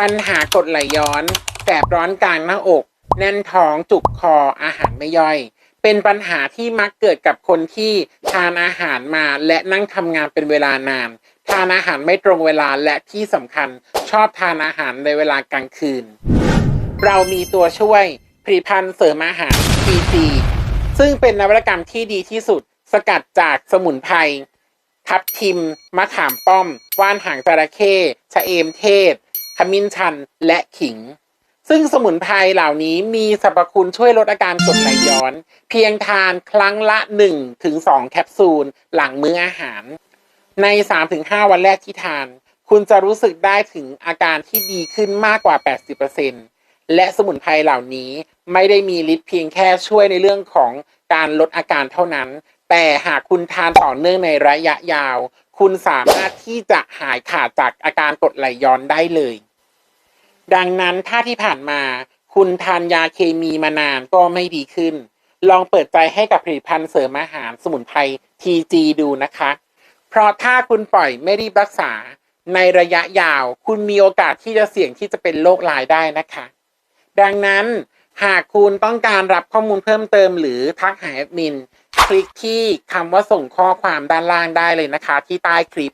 ปัญหากรดไหลย้อนแสบร้อนกลางหน้าอก แน่นท้องจุกคออาหารไม่ย่อย เป็นปัญหาที่มักเกิดกับคนที่ทานอาหารมาและนั่งทำงานเป็นเวลานาน ทานอาหารไม่ตรงเวลาและที่สำคัญ ชอบทานอาหารในเวลากลางคืน เรามีตัวช่วยผลิตภัณฑ์เสริมอาหาร PG ซึ่งเป็นนวัตกรรมที่ดีที่สุด สกัดจากสมุนไพรทับทิม มะขามป้อม ว่านหางจระเข้ชะเอมเทศ ขมิ้นชันและขิง ซึ่งสมุนไพรเหล่านี้มีสรรพคุณช่วยลดอาการกดไหลย้อน เพียงทานครั้งละ1-2ถึง2แคปซูล หลังมื้ออาหาร ใน 3-5 วันแรกที่ทาน คุณจะรู้สึกได้ถึงอาการที่ดีขึ้นมากกว่า 80%และสมุนไพรเหล่านี้ไม่ได้มีฤทธิ์เพียงแค่ช่วยในเรื่องของการลดอาการเท่านั้น แต่หากคุณทานต่อเนื่องในระยะยาว คุณสามารถที่จะหายขาดจากอาการกดไหลย้อนได้เลย ดังนั้นถ้าที่ผ่านมา คุณทานยาเคมีมานานก็ไม่ดีขึ้น ลองเปิดใจให้กับผลิตภัณฑ์เสริมอาหารสมุนไพร TG ดูนะคะ เพราะถ้าคุณปล่อยไม่รีบรักษาในระยะยาว คุณมีโอกาสที่จะเสี่ยงที่จะเป็นโรคลายได้นะคะ ดังนั้นหากคุณต้องการรับข้อมูลเพิ่มเติมหรือทักหาแอดมิน คลิกที่คำว่าส่งข้อความด้านล่างได้เลยนะคะ ที่ใต้คลิป